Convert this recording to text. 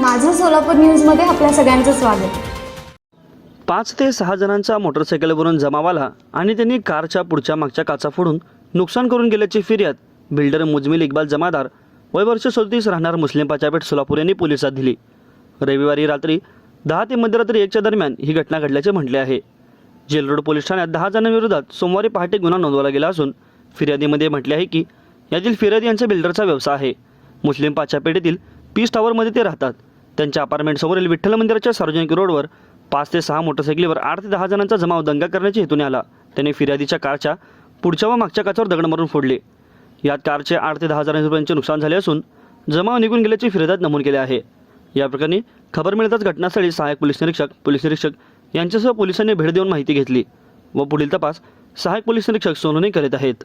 माझं सोलापूर न्यूजमध्ये आपल्या सगळ्यांचं स्वागत. पाच ते सहा जणांचा मोटरसायकलवरून जमाव आला आणि त्यांनी कारच्या पुढच्या मागच्या काचा फोडून नुकसान करून गेल्याची फिर्याद बिल्डर मुजमिल इक्बाल जमादार वय वर्ष सदतीस राहणार मुस्लिम पाचापेठ सोलापूर यांनी पोलिसात दिली. रविवारी रात्री दहा ते मध्यरात्री एकच्या दरम्यान ही घटना घडल्याचे म्हटले आहे. जेल रोड पोलीस ठाण्यात दहा जणांविरोधात सोमवारी पहाटे गुन्हा नोंदवला गेला असून फिर्यादीमध्ये म्हटले आहे की यातील फिर्यादी यांचा बिल्डरचा व्यवसाय आहे. मुस्लिम पाचापेठेतील पीस टॉवरमध्ये ते राहतात. त्यांच्या अपार्टमेंटसमोरील विठ्ठल मंदिराच्या सार्वजनिक रोडवर पाच ते सहा मोटरसायकलीवर आठ ते दहा जणांचा जमाव दंगा करण्याच्या हेतूने आला. त्याने फिर्यादीच्या कारच्या पुढच्या व मागच्या काचावर दगड मारून फोडले. यात कारचे आठ ते दहा हजार रुपयांचे नुकसान झाले असून जमाव निघून गेल्याची फिर्यादात नमूद केले आहे. या प्रकरणी खबर मिळताच घटनास्थळी सहाय्यक पोलीस निरीक्षक पोलीस निरीक्षक यांच्यासह पोलिसांनी भेट देऊन माहिती घेतली व पुढील तपास सहाय्यक पोलीस निरीक्षक सोनूने करीत आहेत.